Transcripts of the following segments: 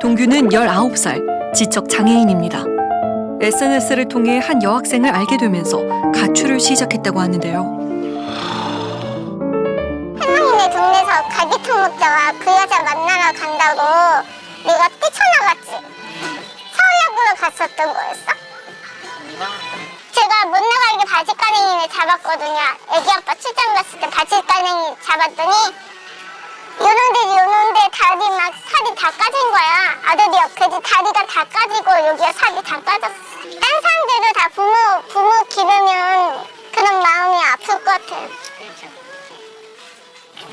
동규는 19살, 지적 장애인입니다. SNS를 통해 한 여학생을 알게 되면서 가출을 시작했다고 하는데요. 할머니네 동네에서 갈비탕 먹다가 그 여자 만나러 간다고 내가 뛰쳐나갔지. 서울역으로 갔었던 거였어? 제가 못 나가게 바지가랭이를 잡았거든요. 애기 아빠 출장 갔을 때 바지가랭이 잡았더니 요런데 요런데 다리 막 살이 다 까진 거야. 아들이 옆에도 다리가 다 까지고 여기가 살이 다 까졌어. 딴 사람들도 다 부모 부모 기르면 그런 마음이 아플 것 같아요.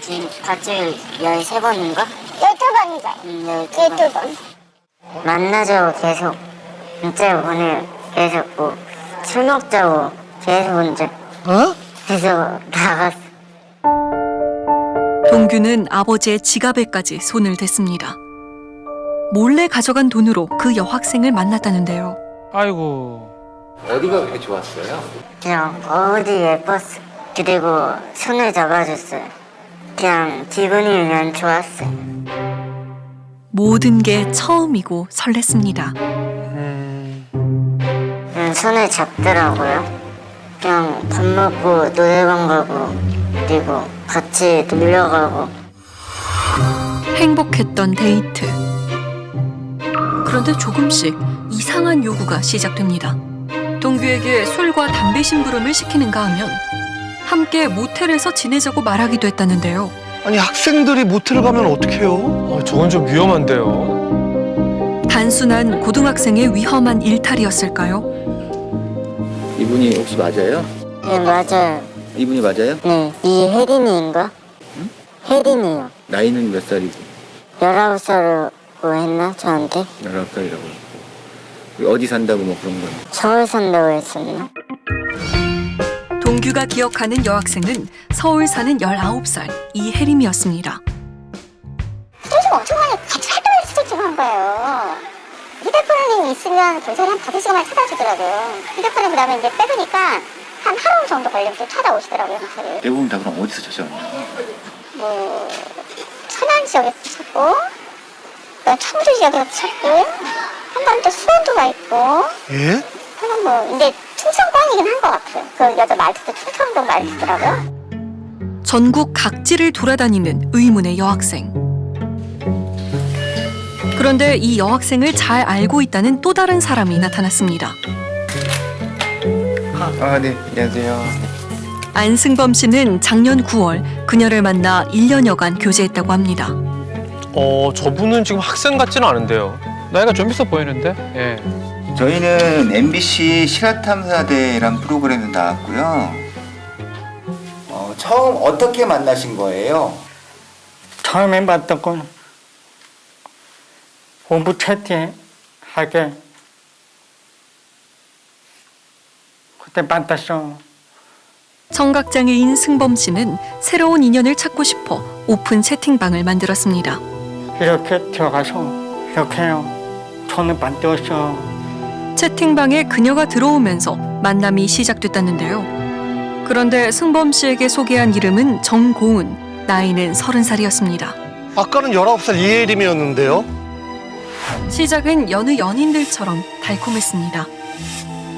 지금 가출 13번인가? 열두 번이죠. 음, 열두 번. 만나자고 계속 문자 보내 계속 뭐술 먹자고 계속 문자 어? 계속 나갔어 동규는 아버지의 지갑에까지 손을 댔습니다. 몰래 가져간 돈으로 그 여학생을 만났다는데요. 아이고. 어디가 그렇게 좋았어요? 그냥 어디 예뻤어 그리고 손을 잡아줬어요 그냥 기분이 그냥 좋았어 모든 게 처음이고 설렜습니다. 그냥 손을 잡더라고요 그냥 밥 먹고 노래방 가고 그리고 같이 놀러 가고 행복했던 데이트. 그런데 조금씩 이상한 요구가 시작됩니다. 동규에게 술과 담배 심부름을 시키는가 하면 함께 모텔에서 지내자고 말하기도 했다는데요. 아니 학생들이 모텔을 가면 어떡해요? 어, 저건 좀 위험한데요. 단순한 고등학생의 위험한 일탈이었을까요? 이분이 혹시 맞아요? 네 맞아요 이분이 맞아요? 네 이혜린이인가? 혜린이요 나이는 몇 살이고? 19살이라고 했나 저한테? 19살이라고 어디 산다고 뭐 그런 건 서울 산다고 했었나? 동규가 기억하는 여학생은 서울 사는 19살 이혜림이었습니다. 요즘 엄청 많이 같이 활동을 시작한 거예요. 휴대폰이 있으면 도저히 한 다섯 시간만 찾아주더라고요. 휴대폰을 그 다음에 이제 빼보니까 한 하루 정도 걸리면서 찾아오시더라고요, 목소리. 대부분 다 그럼 어디서 찾아왔냐? 뭐, 천안 지역에서 찾고, 청주 지역에서 찾고, 한번또 수원도 가 있고, 예? 그럼 뭐, 근데 충청권이긴 한 것 같아요. 그 여자 말투도 충청도 말투더라고요. 전국 각지를 돌아다니는 의문의 여학생. 그런데 이 여학생을 잘 알고 있다는 또 다른 사람이 나타났습니다. 아, 네. 안녕하세요. 안승범 씨는 작년 9월 그녀를 만나 1년여간 교제했다고 합니다. 어, 저분은 지금 학생 같지는 않은데요. 나이가 좀 있어 보이는데? 예. 저희는 MBC 실화탐사대란 프로그램에 나왔고요. 어, 처음 어떻게 만나신 거예요? 처음에 봤던 건 공부 채팅하게 청각장애인 승범 씨는 새로운 인연을 찾고 싶어 오픈 채팅방을 만들었습니다. 이렇게 들어가서 이렇게 해요. 손을 만들었어. 채팅방에 그녀가 들어오면서 만남이 시작됐다는데요. 그런데 승범 씨에게 소개한 이름은 정고은, 나이는 30살이었습니다. 아까는 19살 이혜림이었는데요. 시작은 여느 연인들처럼 달콤했습니다.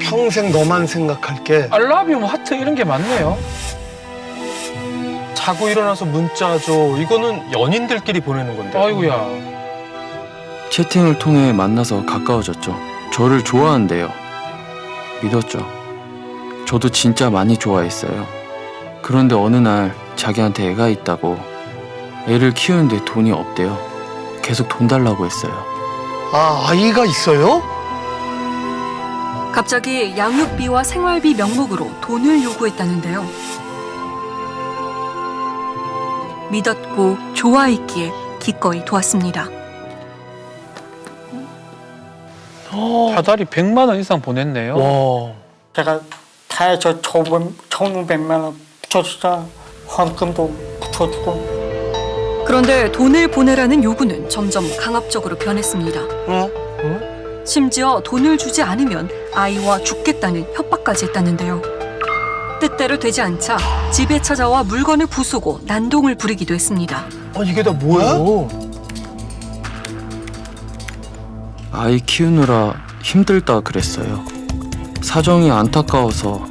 평생 너만 생각할게. 알라뷰 뭐 하트 이런 게 많네요. 자고 일어나서 문자 줘. 이거는 연인들끼리 보내는 건데. 아이고야. 채팅을 통해 만나서 가까워졌죠. 저를 좋아한대요. 믿었죠. 저도 진짜 많이 좋아했어요. 그런데 어느 날 자기한테 애가 있다고 애를 키우는데 돈이 없대요. 계속 돈 달라고 했어요. 아 아이가 있어요? 갑자기 양육비와 생활비 명목으로 돈을 요구했다는데요. 믿었고 좋아했기에 기꺼이 도왔습니다. 다달이 100만 원 이상 보냈네요. 와. 제가 다해서 천, 천오백만 원 붙였어. 헌금도 붙여주고. 그런데 돈을 보내라는 요구는 점점 강압적으로 변했습니다. 어? 심지어 돈을 주지 않으면 아이와 죽겠다는 협박까지 했다는데요. 뜻대로 되지 않자 집에 찾아와 물건을 부수고 난동을 부리기도 했습니다. 아 이게 다 뭐야? 아이 키우느라 힘들다 그랬어요. 사정이 안타까워서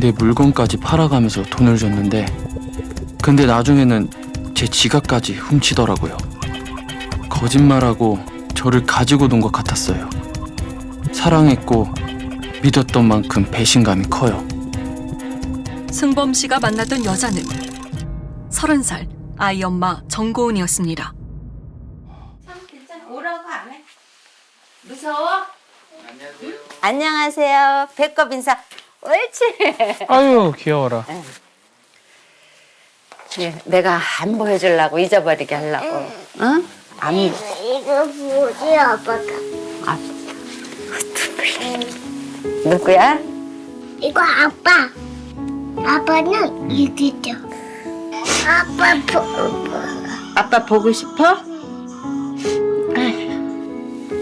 내 물건까지 팔아가면서 돈을 줬는데 근데 나중에는 제 지갑까지 훔치더라고요. 거짓말하고 저를 가지고 논 것 같았어요. 사랑했고 믿었던 만큼 배신감이 커요. 승범 씨가 만났던 여자는 서른 살 아이 엄마 정고은이었습니다. 뭐라고 안 해? 무서워? 안녕하세요. 배꼽 인사. 옳지. 아유 귀여워라. 예, 내가 안 보여주려고 잊어버리게 하려고. 응? 안 이거, 이거 뭐지, 아빠가? 누구야? 이거 아빠. 아빠는 이기죠. 아빠 보고. 아빠 보고 싶어?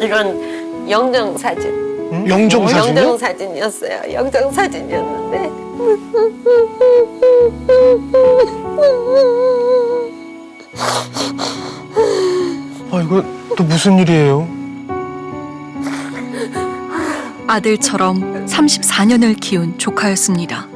이런 영정 사진. 영정 사진이요? 영정 사진이었어요. 영정 사진이었는데. 아 이거 또 무슨 일이에요? 아들처럼 34년을 키운 조카였습니다.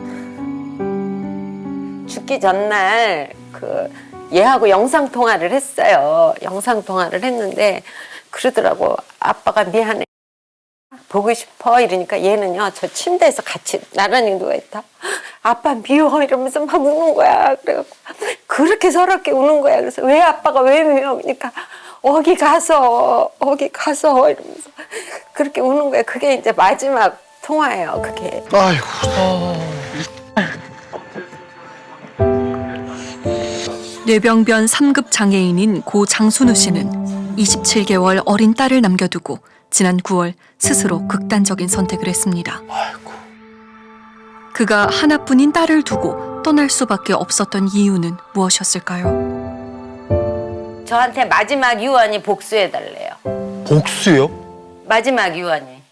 죽기 전날 그 얘하고 영상 통화를 했어요. 영상 통화를 했는데 그러더라고. 아빠가 미안해. 보고 싶어 이러니까 얘는요 저 침대에서 같이 나란히 누워 있다. 아빠 미워 이러면서 막 우는 거야. 그래갖고 그렇게 서럽게 우는 거야. 그래서 왜 아빠가 왜 미워? 그러니까 어기 가서 어기 가서 이러면서 그렇게 우는 거야. 그게 이제 마지막 통화예요. 그게. 아이고. 뇌병변 3급 장애인인 고 장순우 씨는 27개월 어린 딸을 남겨두고 지난 9월 스스로 극단적인 선택을 했습니다. 그가 하나뿐인 딸을 두고 떠날 수밖에 없었던 이유는 무엇이었을까요? 저한테 마지막 유언이 복수해 달래요. 복수요? 마지막 유언이.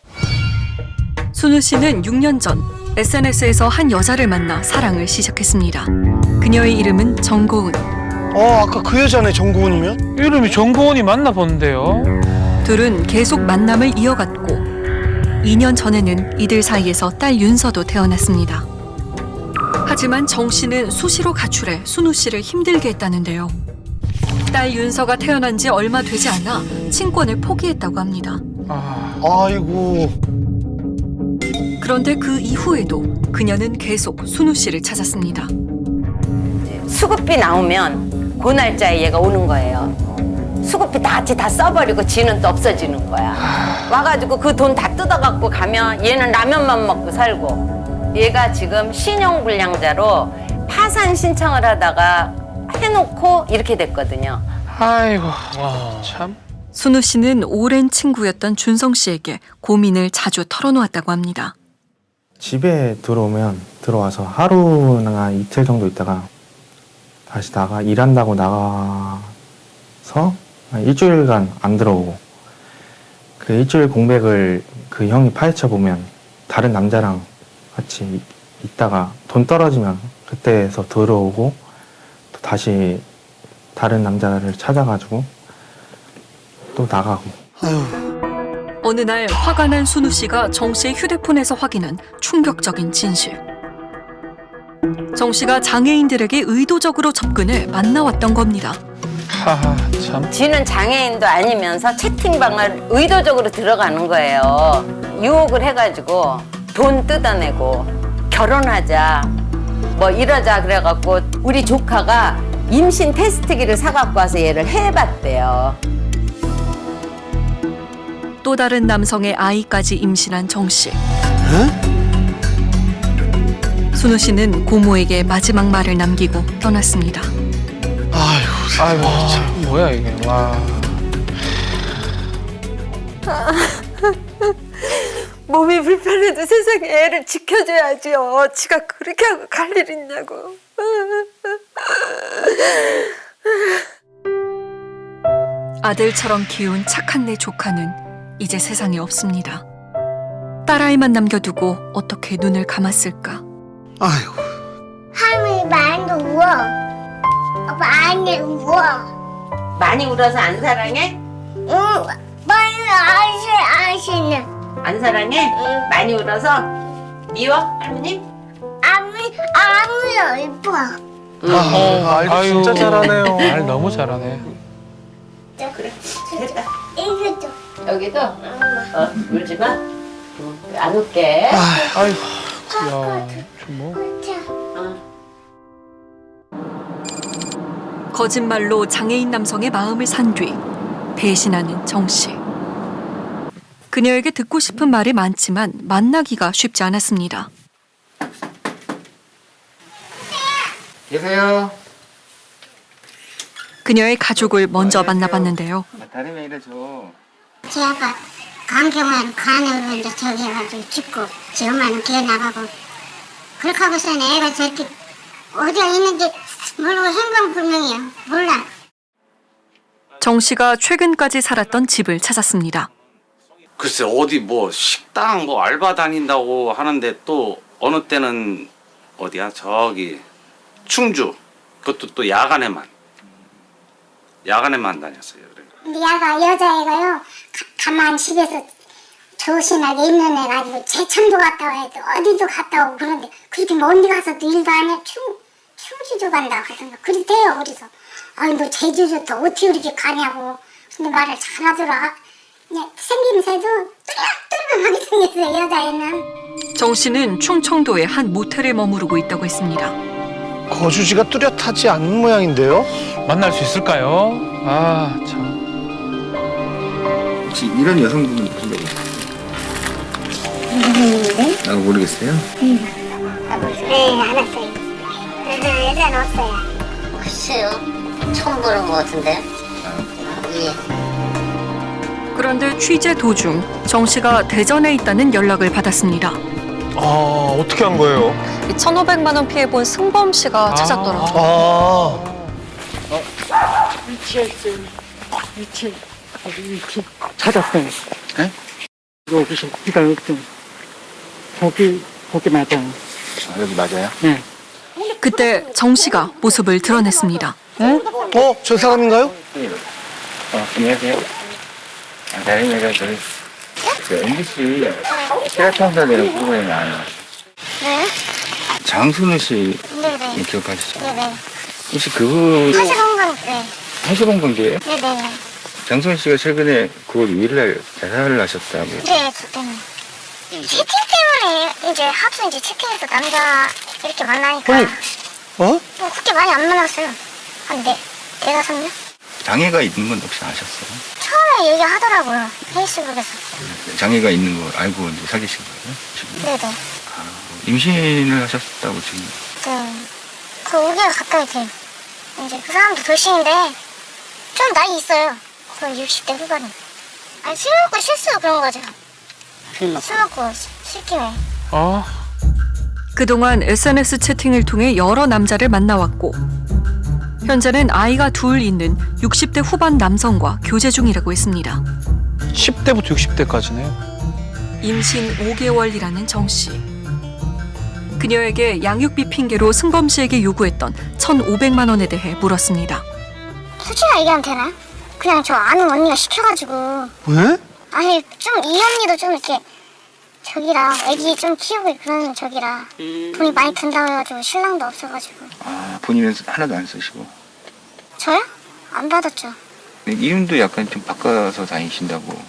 순우 씨는 6년 전 SNS에서 한 여자를 만나 사랑을 시작했습니다. 그녀의 이름은 정고은. 어 아까 그 여자네 정고은이면? 이름이 정고원이 맞나 본데요. 둘은 계속 만남을 이어갔고 2년 전에는 이들 사이에서 딸 윤서도 태어났습니다. 하지만 정 씨는 수시로 가출해 순우 씨를 힘들게 했다는데요. 딸 윤서가 태어난 지 얼마 되지 않아 친권을 포기했다고 합니다. 아, 아이고. 그런데 그 이후에도 그녀는 계속 순우 씨를 찾았습니다. 수급비 나오면 그 날짜에 얘가 오는 거예요. 수급비 다 같이 다 써버리고 지는 또 없어지는 거야. 와가지고 그 돈 다 뜯어갖고 가면 얘는 라면만 먹고 살고 얘가 지금 신용불량자로 파산 신청을 하다가 해놓고 이렇게 됐거든요. 아이고 참. 순우 씨는 오랜 친구였던 준성 씨에게 고민을 자주 털어놓았다고 합니다. 집에 들어오면 들어와서 하루나 이틀 정도 있다가 다시 나가 일한다고 나가서 한 일주일간 안 들어오고 그 일주일 공백을 그 형이 파헤쳐 보면 다른 남자랑 같이 있다가 돈 떨어지면 그때서 들어오고 또 다시 다른 남자를 찾아가지고 또 나가고 어느 날 화가 난 순우 씨가 정 씨의 휴대폰에서 확인한 충격적인 진실. 정 씨가 장애인들에게 의도적으로 접근해 만나왔던 겁니다. 하하 참. 지는 장애인도 아니면서 채팅방을 의도적으로 들어가는 거예요. 유혹을 해가지고 돈 뜯어내고 결혼하자 뭐 이러자 그래갖고 우리 조카가 임신 테스트기를 사갖고 와서 얘를 해봤대요. 또 다른 남성의 아이까지 임신한 정 씨. 순우 씨는 고모에게 마지막 말을 남기고 떠났습니다. 아이고. 참 뭐야 이게 와. 몸이 불편해도 세상에 애를 지켜줘야지요. 지가 그렇게 하고 갈 일 있냐고. 아들처럼 키운 착한 내 조카는 이제 세상에 없습니다. 딸아이만 남겨두고 어떻게 눈을 감았을까? 아이고. 할머니 많이 우워. 많이 우워. 많이 울어서 안 사랑해? 응, 많이 아시 싫네. 안 사랑해? 많이 울어서 미워 할머니? 아무 아무요 이뻐. 아, 알고 진짜 잘하네요. 말 너무 잘하네. 그래 됐다. 여기도 어 울지 마. 응, 안 울게. 아이고, 야, 좀 뭐. 거짓말로 장애인 남성의 마음을 산 뒤 배신하는 정 씨. 그녀에게 듣고 싶은 말이 많지만 만나기가 쉽지 않았습니다. 계세요? 그녀의 가족을 먼저 만나봤는데요. 아, 다름이 아니라 저제 아빠 강경한 간으로 이제 저기 해가지고 죽고 제 엄마는 기어 나가고 그렇게 하고서는 애가 저렇게 어디가 있는지 모르고 행방불명이야 몰라 정 씨가 최근까지 살았던 집을 찾았습니다. 글쎄 어디 뭐 식당 뭐 알바 다닌다고 하는데 또 어느 때는 어디야 저기 충주. 그것도 또 야간에만. 야간에만 다녔어요. 근데 야가 여자애가요 가, 가만 집에서 조신하게 있는 애가 아니고 제천도 갔다 와야 돼. 어디도 갔다 오고 그런데 그렇게 먼데 가서 도 일도 안 해. 충, 충주도 간다 하던가. 그렇대요 그래서. 아니 너 제주도 또 어떻게 그렇게 가냐고. 근데 말을 잘하더라. 생김새도 뚜렷뚜렷하게 생겼어요 여자애는 정 씨는 충청도의 한 모텔에 머무르고 있다고 했습니다. 거주지가 뚜렷하지 않은 모양인데요? 만날 수 있을까요? 아, 참. 혹시 이런 여성분은 보신 적 있어요? 아 모르겠어요? 네 알았어요 여자는 없어요 글쎄요. 처음 보는 것 같은데. 예. 그런데 취재 도중 정 씨가 대전에 있다는 연락을 받았습니다. 아, 어떻게 한 거예요? 1,500만 원 피해 본 승범 씨가 찾았더라고요. 아, 위치 어디 위치 찾았어요. 네? 여기서 기다렸더니 거기 거기 맞아요. 아, 여기 맞아요? 네. 그때 정 씨가 모습을 드러냈습니다. 어, 저 사람인가요? 어, 안녕하세요. 아, 다름이가 저희 그 MBC 실화탐사대라는 프로그램이 나와요. 네? 장순우 씨 네네 기억하시죠? 네네 혹시 그분 사실 한건 네 하수봉 관계예요? 네네 장순우 씨가 최근에 9월 2일날 자살을 하셨다고. 네, 저 때문에. 채팅 때문에 이제 하도 이제 채팅에서 남자 이렇게 만나니까 어? 뭐 그렇게 많이 안 만났어요. 한 네, 대다섯 명? 장애가 있는 건 혹시 아셨어요? 처음에 얘기하더라고요. 페이스북에서. 장애가 있는 걸 알고 이제 사귀신 거예요? 지금? 네네. 임신을 하셨다고 지금. 네. 그 5개월 가까이 돼요. 이제 그 사람도 돌싱인데 좀 나이 있어요. 거의 60대 후반에. 아니 술 먹고 실수로 그런 거죠. 술 먹고 술김에. 아, 그동안 SNS 채팅을 통해 여러 남자를 만나왔고 현재는 아이가 둘 있는 60대 후반 남성과 교제 중이라고 했습니다. 10대부터 60대까지네요. 임신 5개월이라는 정 씨. 그녀에게 양육비 핑계로 승범 씨에게 요구했던 1,500만 원에 대해 물었습니다. 솔직히 얘기하면 되나요? 그냥 저 아는 언니가 시켜가지고 왜? 아니 좀 이 언니도 좀 이렇게 저기라. 애기 좀 키우고 그런 저기라. 돈이 많이 든다고 해가지고 신랑도 없어가지고. 아, 본인은 하나도 안 쓰시고. 저요? 안 받았죠. 근데 이름도 약간 좀 바꿔서 다니신다고.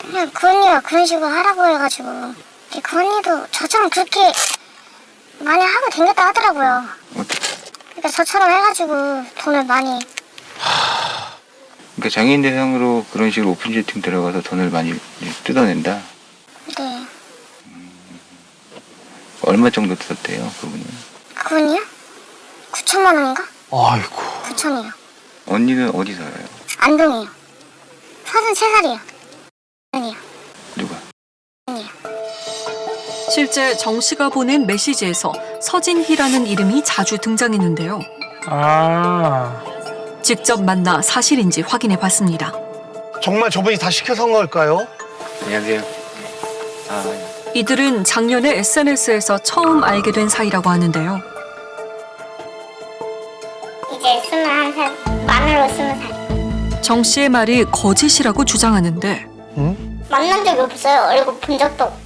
그냥 그 언니가 그런 식으로 하라고 해가지고. 그 언니도 저처럼 그렇게 많이 하고 댕겼다 하더라고요. 그러니까 저처럼 해가지고 돈을 많이. 그러니까 장애인 대상으로 그런 식으로 오픈 채팅 들어가서 돈을 많이 뜯어낸다. 네 얼마 정도 뜯었대요, 그분은? 그 언니요? 9천만 원인가? 아이고. 9천이요 언니는 어디 살아요? 안동이요 33살이요 아니요 누가? 아니요 실제 정 씨가 보낸 메시지에서 서진희라는 이름이 자주 등장했는데요. 아. 직접 만나 사실인지 확인해 봤습니다. 정말 저분이 다 시켜서 한 걸까요? 안녕하세요. 아, 이들은 작년에 SNS에서 처음 알게 된 사이라고 하는데요. 이제 21살 만으로 20살 정 씨의 말이 거짓이라고 주장하는데 응? 만난 적이 없어요. 얼굴 본 적도. 없고.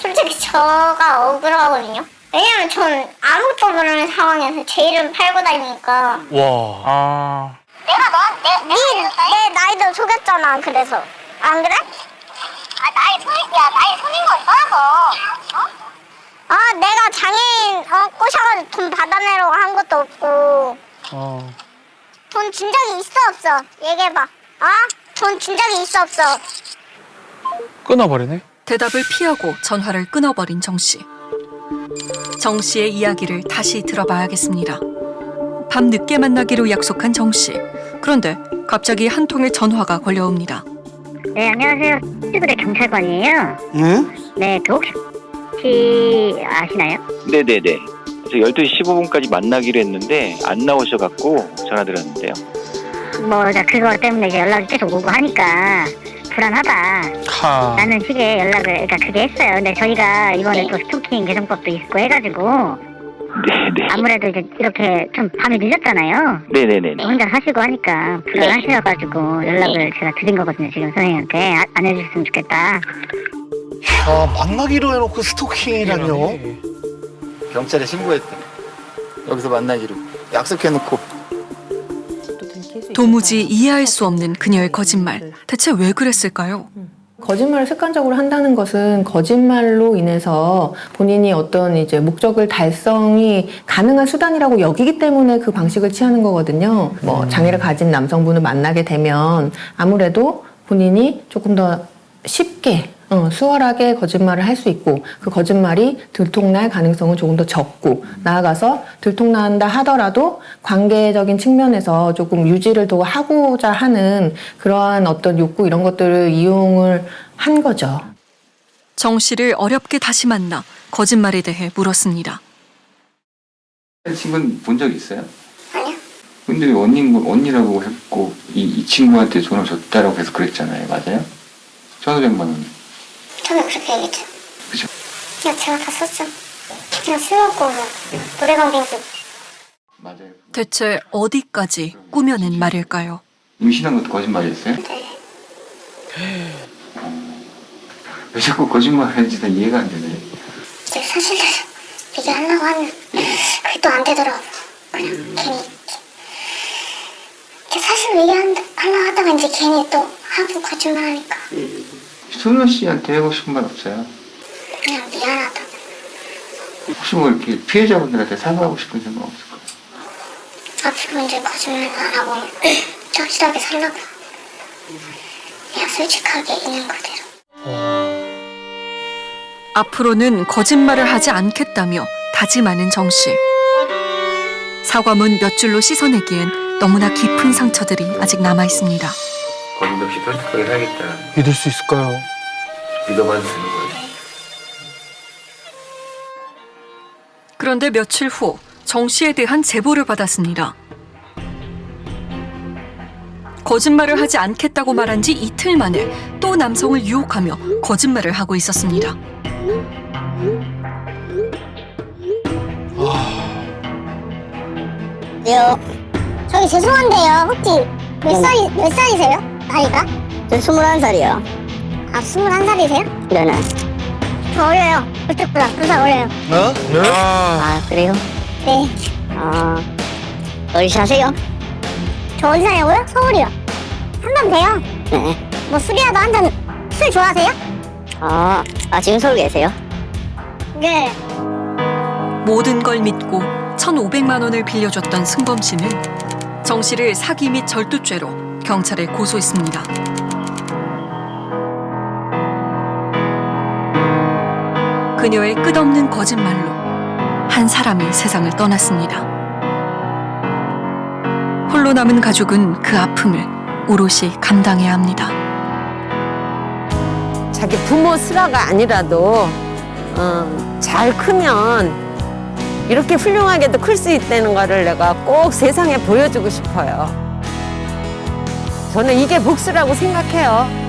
솔직히 저가 억울하거든요. 왜냐면 전 아무것도 모르는 상황에서 제 이름 팔고 다니니까 와. 아, 내가 너한테 네, 내 나이도 속였잖아. 그래서 안 그래? 아 나이 속, 야 나이 속인 거 있더라고. 어? 아 내가 장애인 어, 꼬셔가지고 돈 받아내려고 한 것도 없고 어. 돈 준 적이 있어 없어? 얘기해봐. 어? 돈 준 적이 있어 없어? 끊어버리네. 대답을 피하고 전화를 끊어버린 정 씨. 정 씨의 이야기를 다시 들어봐야겠습니다. 밤 늦게 만나기로 약속한 정 씨. 그런데 갑자기 한 통의 전화가 걸려옵니다. 네 안녕하세요. 시그레 경찰관이에요. 응? 네, 그 혹시 혹시 아시나요? 네네네. 그래서 12시 15분까지 만나기로 했는데 안 나오셔갖고 전화 드렸는데요. 뭐 나 그거 때문에 이제 연락이 계속 오고 하니까 불안하다. 하. 라는 식의 연락을 그러니까 그게 했어요. 근데 저희가 이번에 또 스토킹 개정법도 있고 해가지고 네네. 아무래도 이제 이렇게 좀 밤이 늦었잖아요. 네네네. 혼자 사시고 하니까 불안하셔가지고 연락을 제가 드린 거거든요. 지금 선생님한테 아- 안 해주셨으면 좋겠다. 아, 만나기로 해놓고 스토킹이라뇨? 경찰에 신고했대. 여기서 만나기로 약속해놓고. 도무지 이해할 수 없는 그녀의 거짓말. 대체 왜 그랬을까요? 거짓말을 습관적으로 한다는 것은 거짓말로 인해서 본인이 어떤 이제 목적을 달성이 가능한 수단이라고 여기기 때문에 그 방식을 취하는 거거든요. 뭐 장애를 가진 남성분을 만나게 되면 아무래도 본인이 조금 더 쉽게 어, 수월하게 거짓말을 할 수 있고 그 거짓말이 들통날 가능성은 조금 더 적고 나아가서 들통난다 하더라도 관계적인 측면에서 조금 유지를 더 하고자 하는 그러한 어떤 욕구 이런 것들을 이용을 한 거죠. 정 씨를 어렵게 다시 만나 거짓말에 대해 물었습니다. 친구는 본 적 있어요? 아니요. 근데 왜 언니, 언니라고 했고 이, 이 친구한테 돈을 줬다라고 계속 그랬잖아요. 맞아요? 1,500만 원. 저는 그렇게 얘기했죠. 그죠? 그냥 제가 다 썼죠. 그냥 술 먹고 뭐 노래방 댕기고 맞아요. 대체 어디까지 꾸며낸 말일까요? 임신한 것도 거짓말이었어요? 네. 왜 자꾸 거짓말을 하는지 난 이해가 안 되네. 이제 사실을 얘기하려고 하면 그게 또 안 되더라고. 그냥 괜히 이렇게 사실 얘기하려고 하다가 이제 괜히 또 하고 거짓말하니까 소연 씨한테 하고 싶은 말 없어요? 그냥 미안하다. 혹시 뭐 이렇게 피해자분들한테 사과하고 싶은 생각 없을까요? 앞으로 이제 거짓말 안 하고 확실하게 살라고. 그냥 솔직하게 있는 그대로. 앞으로는 거짓말을 하지 않겠다며 다짐하는 정 씨. 사과문 몇 줄로 씻어내기엔 너무나 깊은 상처들이 아직 남아 있습니다. 거짓 없이 솔직하게 살겠다. 믿을 수 있을까요? 믿어봐도 되는 거예요? 그런데 며칠 후 정 씨에 대한 제보를 받았습니다. 거짓말을 하지 않겠다고 말한 지 이틀 만에 또 남성을 유혹하며 거짓말을 하고 있었습니다. 요 저기 죄송한데요. 혹시 몇 살이 몇 살이세요? 나이가? 저 스물한 살이요. 아 스물한 살이세요? 네네. 저 어려요. 그때보다 두살 어려요. 어? 네? 아 그래요? 네. 아 어디 사세요? 저 어디 사냐고요? 서울이요. 한잔 돼요. 네. 뭐 술이라도 한 잔. 술 좋아하세요? 아, 아 지금 서울 계세요? 네. 모든 걸 믿고 1,500만 원을 빌려줬던 승범 씨는 정 씨를 사기 및 절도죄로 경찰에 고소했습니다. 그녀의 끝없는 거짓말로 한 사람이 세상을 떠났습니다. 홀로 남은 가족은 그 아픔을 오롯이 감당해야 합니다. 자기 부모 슬화가 아니라도 어, 잘 크면 이렇게 훌륭하게도 클 수 있다는 거를 내가 꼭 세상에 보여주고 싶어요. 저는 이게 복수라고 생각해요.